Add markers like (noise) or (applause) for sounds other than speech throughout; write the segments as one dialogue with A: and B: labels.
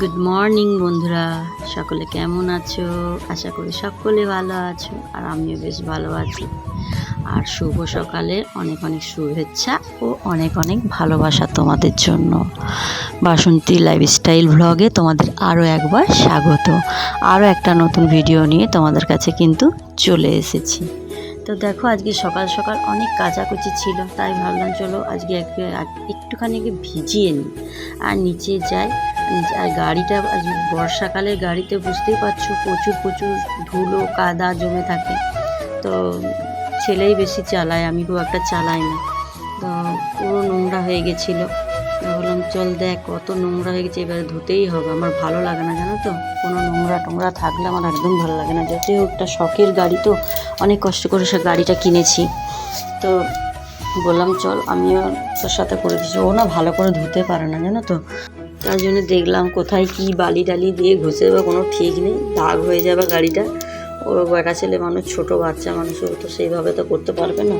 A: Good morning বন্ধুরা। সকলে কেমন আছো? আশা করি সকলে ভালো আছো, আর আমিও বেশ ভালো আছি। আর শুভ সকালে অনেক অনেক শুভেচ্ছা ও অনেক অনেক ভালোবাসা তোমাদের জন্য। বাসন্তী লাইফস্টাইল ভ্লগে তোমাদের আরও একবার স্বাগত। আরও একটা নতুন ভিডিও নিয়ে তোমাদের কাছে কিন্তু চলে এসেছি। তো দেখো, আজকে সকাল সকাল অনেক কাচাকুচি ছিল, তাই ভাবলাম চলো আজকে একটু একটুখানি ভিজিয়ে নিই। আর নিচে যাই আর গাড়িটা আজ বর্ষাকালে গাড়িতে বুঝতেই পারছ, প্রচুর প্রচুর ধুলো, কাদা জমে থাকে। তো ছেলেই বেশি চালায়, আমি খুব একটা চালাই না। তো পুরো নোংরা হয়ে গেছিল। চল দেখ, কত নোংরা হয়ে গেছে, এবারে ধুতেই হবে। আমার ভালো লাগে না, জানো তো? কোনো নোংরা টোংরা থাকলে আমার একদম ভালো লাগে না। যতই একটা শখের গাড়ি তো, অনেক কষ্ট করে সে গাড়িটা কিনেছি। তো বললাম, চল, আমিও তোর সাথে করে দিচ্ছি। ও না ভালো করে ধুতে পারে না, জানো তো? তার জন্য দেখলাম কোথায় কি বালি টালি দিয়ে ঘষে দেবে কোনো ঠিক নেই, দাগ হয়ে যাবে গাড়িটা। ও বেটা ছেলে মানুষ, ছোট বাচ্চা মানুষ তো সেইভাবে তো করতে পারবে না।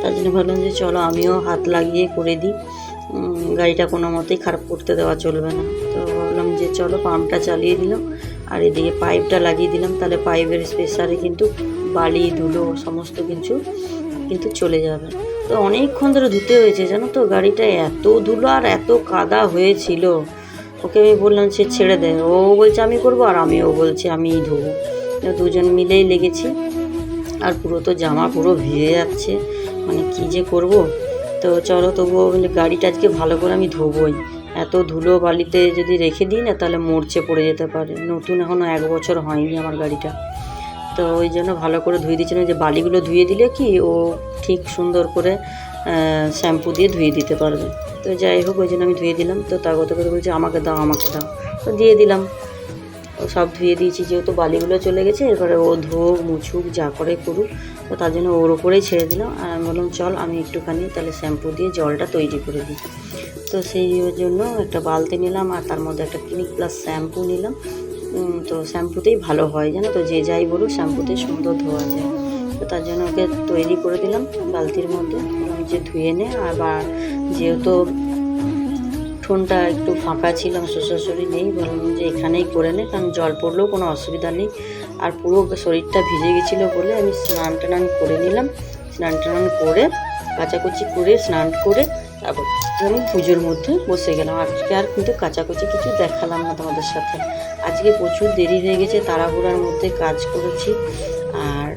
A: তার জন্য ভাবলাম যে, চলো, আমিও হাত লাগিয়ে করে দিই। গাড়িটা কোনো মতেই খারাপ করতে দেওয়া চলবে না। তো ভাবলাম যে চলো পাম্পটা চালিয়ে দিলাম, আর এদিকে পাইপটা লাগিয়ে দিলাম। তাহলে পাইপের স্পেশারে কিন্তু বালি, ধুলো সমস্ত কিছু কিন্তু চলে যাবে। তো অনেকক্ষণ ধরে ধুতে হয়েছে, জানো তো? গাড়িটা এত ধুলো আর এত কাদা হয়েছিল। ওকে আমি বললাম, সে ছেড়ে দে। ও বলছে, আমি করব? আর আমিও বলছি, আমিই ধুবো। তো দুজন মিলেই লেগেছি। আর পুরো তো জামা পুরো ভিজে যাচ্ছে। মানে কি যে করব? তো চলো তবুও মানে গাড়িটা আজকে ভালো করে আমি ধোবই। এত ধুলো বালিতে যদি রেখে দিই না, তাহলে মরচে পড়ে যেতে পারে। নতুন এখনও এক বছর হয়নি আমার গাড়িটা। তো ওই জন্য ভালো করে ধুয়ে দিচ্ছিলাম যে বালিগুলো ধুয়ে দিলে কি ও ঠিক সুন্দর করে শ্যাম্পু দিয়ে ধুয়ে দিতে পারবে। তো যাই হোক, ওই জন্য আমি ধুয়ে দিলাম। তো তাগত করে বলছে, আমাকে দাও আমাকে দাও। তো দিয়ে দিলাম। সব ধুয়ে দিয়েছি, যেহেতু বালিগুলো চলে গেছে, এরপরে ও ধোক, মুছুক, যা করে করুক। তো তার জন্য ওর ওপরেই ছেড়ে দিলাম। আর আমি বললাম, চল, আমি একটুখানি তাহলে শ্যাম্পু দিয়ে জলটা তৈরি করে দিই। তো সেই জন্য একটা বালতি নিলাম আর তার মধ্যে একটা ক্লিনিক প্লাস শ্যাম্পু নিলাম। তো শ্যাম্পুতেই ভালো হয়, জানো তো? যে যাই বলুক শ্যাম্পুতে সুন্দর ধোয়া যায়। তো তার জন্য ওকে তৈরি করে দিলাম বালতির মধ্যে। যে ধুয়ে নে আর বা যেহেতু ঠোনটা একটু ফাঁকা ছিল, আমার শ্বশুরশাশুড়ি নেই, বললাম যে এখানেই করে নে, কারণ জল পড়লেও কোনো অসুবিধা নেই। আর পুরো শরীরটা ভিজে গেছিল বলে আমি স্নান টান করে নিলাম। স্নান টান করে, কাচাকুচি করে, স্নান করে তারপর আমি পুজোর মধ্যে বসে গেলাম। আজকে আর কিন্তু কাচাকুচি কিছু দেখালাম না তোমাদের সাথে। আজকে প্রচুর দেরি হয়ে গেছে, তাড়াহুড়ার মধ্যে কাজ করেছি। আর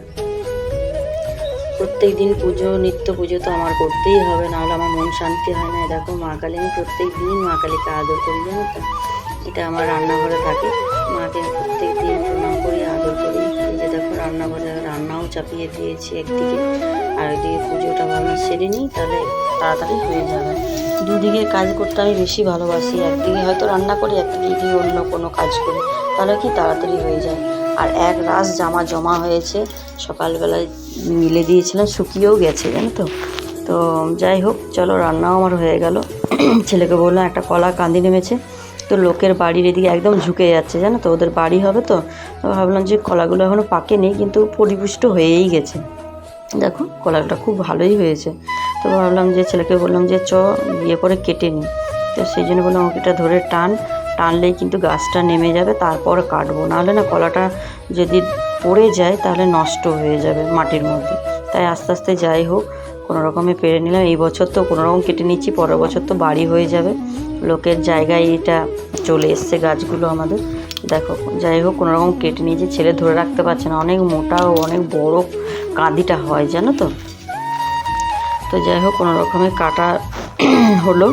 A: প্রত্যেক দিন পুজো, নিত্য পুজো তো আমার করতেই হবে, নাহলে আমার মন শান্তি হয় না। দেখো, মা কালী আমি প্রত্যেক দিন মা কালীকে আদর করি, জানো তো? এটা আমার রান্নাঘরে থাকে। মাকে প্রত্যেক দিন চাপিয়ে দিয়েছি একদিকে। আর ওইদিকে পুজোটা ভাবনা সেরে নিই, তাহলে তাড়াতাড়ি হয়ে যাবে। দুদিকে কাজ করতে আমি বেশি ভালোবাসি, একদিকে হয়তো রান্না করি, একদিকে অন্য কোনো কাজ করি, তাহলে কি তাড়াতাড়ি হয়ে যায়। আর এক রাস জামা জমা হয়েছে, সকালবেলায় মিলে দিয়েছিলাম, শুকিয়েও গেছে, জানো তো। তো যাই হোক, চলো, রান্নাও আমার হয়ে গেল। ছেলেকে বললাম, একটা কলা কান্দি নেমেছে। তো লোকের বাড়ির এদিকে একদম ঝুঁকে যাচ্ছে, জানো তো? ওদের বাড়ি হবে তো? ভাবলাম যে কলাগুলো এখনও পাকেনি কিন্তু পরিপুষ্ট হয়েই গেছে। দেখো, কলাটা খুব ভালোই হয়েছে। তো ভাবলাম যে ছেলেকে বললাম যে চ বিয়ে করে কেটে নিই তো সেই জন্য বললাম ওকে এটা ধরে টান। টানলেই কিন্তু গাছটা নেমে যাবে, তারপর কাটবো। নাহলে না কলাটা যদি পড়ে যায়, তাহলে নষ্ট হয়ে যাবে মাটির মধ্যে। তাই আস্তে আস্তে যাই হোক কোনো রকমে পেরে নিলাম। এই বছর তো কোনো রকম কেটে নিচ্ছি, পরের বছর তো বাড়ি হয়ে যাবে। লোকের জায়গায় এটা চলে এসছে গাছগুলো আমাদের। দেখো, যাই হোক, কোনো রকম কেটে নিয়েছি ছেলে ধরে রাখতে পারছে না। অনেক মোটা ও অনেক বড় কাঁদিটা হয়, জানো তো? তো যাই হোক, কোনো রকমে কাটা (clears throat) হলো।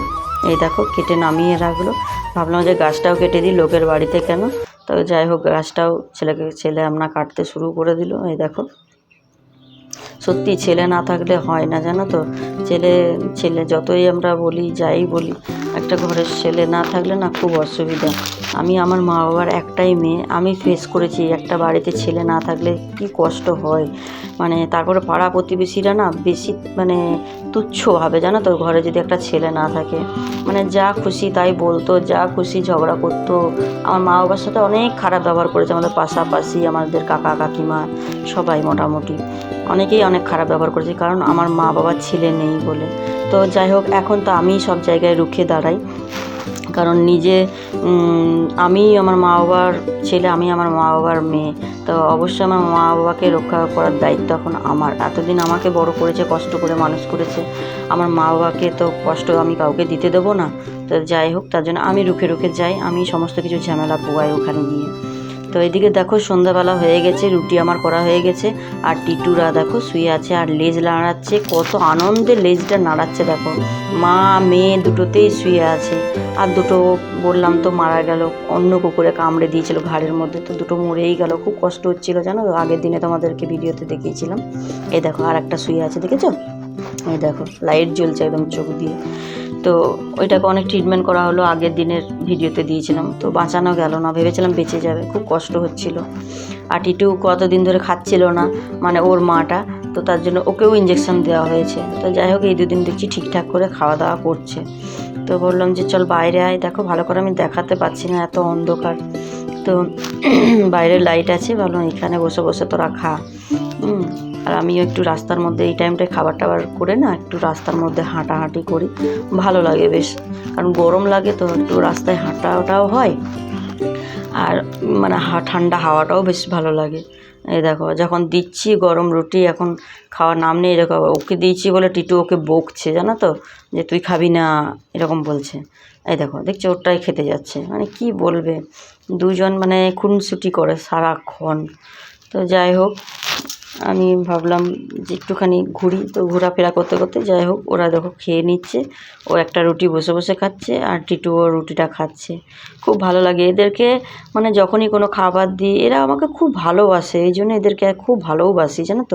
A: এই দেখো, কেটে নামিয়ে রাখল। ভাবলাম যে গাছটাও কেটে দিই লোকের বাড়িতে কেন? তো যাই হোক, গাছটাও ছেলেকে, ছেলে আমরা কাটতে শুরু করে দিল। এই দেখো সত্যি ছেলে না থাকলে হয় না, জানো তো? ছেলে ছেলে, যতই আমরা বলি, যাই বলি একটা ঘরের ছেলে না থাকলে না খুব অসুবিধা। আমি আমার মা বাবার একটাই মেয়ে। আমি ফেস করেছি একটা বাড়িতে ছেলে না থাকলে কি কষ্ট হয়? মানে তারপরে পাড়া প্রতিবেশীরা না বেশি মানে তুচ্ছ ভাবে, জানো তো, ঘরে যদি একটা ছেলে না থাকে। মানে যা খুশি তাই বলতো, যা খুশি ঝগড়া করতো। আমার মা বাবার সাথে অনেক খারাপ ব্যবহার করেছে আমাদের পাশাপাশি, আমাদের কাকা, কাকিমা, সবাই মোটামুটি। অনেকেই অনেক খারাপ ব্যবহার করেছে কারণ আমার মা বাবার ছেলে নেই বলে। তো যাই হোক, এখন তো আমি সব জায়গায় রুখে দাঁড়াই। কারণ নিজে আমি আমার মা বাবার ছেলে, আমি আমার মা বাবার মেয়ে। তো অবশ্যই আমার মা বাবাকে রক্ষা করার দায়িত্ব এখন আমার। এতদিন আমাকে বড় করেছে, কষ্ট করে মানুষ করেছে। আমার মা বাবাকে তো কষ্ট আমি কাউকে দিতে দেবো না। তো যাই হোক, তার জন্য আমি রুখে রুখে যাই, আমি সমস্ত কিছু ঝামেলা পোয়াই ওখানে গিয়ে। তো এদিকে দেখো সন্ধ্যাবেলা হয়ে গেছে, রুটি আমার করা হয়ে গেছে, আর টিটুরা দেখো শুয়ে আছে আর লেজ নাড়াচ্ছে, কত আনন্দে লেজটা নাড়াচ্ছে দেখো। মা, মেয়ে দুটোতেই শুয়ে আছে, আর দুটো বললাম তো মারা গেল, অন্য কুকুরে কামড়ে দিয়েছিল ঘাড়ের মধ্যে, তো দুটো মরেই গেল, খুব কষ্ট হচ্ছিল জানো, আগের দিনে তোমাদেরকে ভিডিওতে দেখিয়েছিলাম। এই দেখো আর একটা শুয়ে আছে, দেখেছ? এই দেখো লাইট জ্বলছে একদম চোখ দিয়ে। তো ওইটাকে অনেক ট্রিটমেন্ট করা হলো, আগের দিনের ভিডিওতে দিয়েছিলাম। তো বাঁচানো গেল না, ভেবেছিলাম বেঁচে যাবে, খুব কষ্ট হচ্ছিল। আর টিটু কতদিন ধরে খাচ্ছিল না মানে ওর মাটা, তো তার জন্য ওকেও ইঞ্জেকশন দেওয়া হয়েছে। তো যাই হোক, এই দুদিন দেখছি ঠিকঠাক করে খাওয়া দাওয়া করছে। তো বললাম যে, চল বাইরে আয়, দেখো, ভালো করে আমি দেখাতে পারছি না এত অন্ধকার। তো (clears throat) বাইরে লাইট আছে ভাবলাম এখানে বসে বসে তোরা খা। আর আমিও একটু রাস্তার মধ্যে, এই টাইমটায় খাবার টাবার করে না একটু রাস্তার মধ্যে হাঁটাহাঁটি করি। ভালো লাগে বেশ। কারণ গরম লাগে তো একটু রাস্তায় হাঁটাটাও হয়। আর মানে ঠান্ডা হাওয়াটাও বেশ ভালো লাগে। এই দেখো, যখন দিচ্ছি গরম রুটি, এখন খাওয়ার নাম নেই এরকম ওকে দিয়েছি বলে টিটু ওকে বকছে, জানো তো? যে তুই খাবি না, এরকম বলছে। এই দেখো, দেখছি ওরটাই খেতে যাচ্ছে। মানে কি বলবে? দুজন মানে খুনসুটি করে সারাক্ষণ। তো যাই হোক আমি ভাবলাম যে একটুখানি ঘুরি, তো ঘোরাফেরা করতে করতে যাই হোক, ওরা দেখো খেয়ে নিচ্ছে, ও একটা রুটি বসে বসে খাচ্ছে আর টিটুও রুটিটা খাচ্ছে। খুব ভালো লাগে এদেরকে মানে যখনই কোনো খাবার দিই, এরা আমাকে খুব ভালোবাসে, এই জন্য এদেরকে খুব ভালোওবাসি জানো তো?